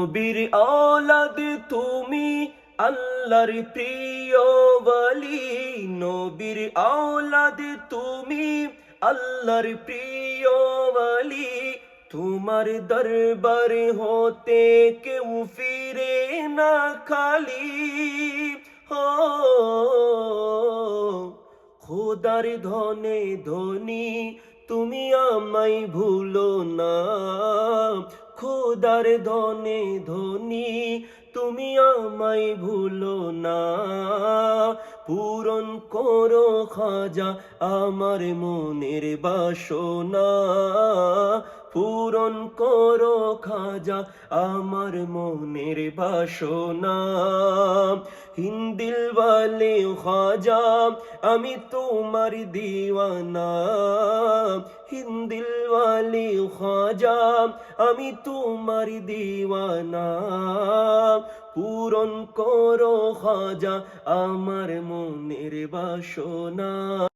নবীর আওলাদ তুমি আল্লাহর প্রিয় বলি নবীর আওলাদ তুমি আল্লাহর প্রিয় বলি তোমার দরবার হতে কেউ ফিরে না খালি। হো, খোদার ধনে ধনী, তুমি আমায় ভুলো না। খোদার ধনে ধনী, তুমি আমায় ভুলো না। পূরণ করো খাজা আমার মনের বাসনা। পূরণ করো খাজা আমার মনের বাসনা। হিন্দিল খাজা, আমি তোমার দিওয়ানা। হিন্দিল ওয়ালি খাজা আমি তোমার দিওয়ানা। পূরণ করো খাজা আমার মনের বাসনা।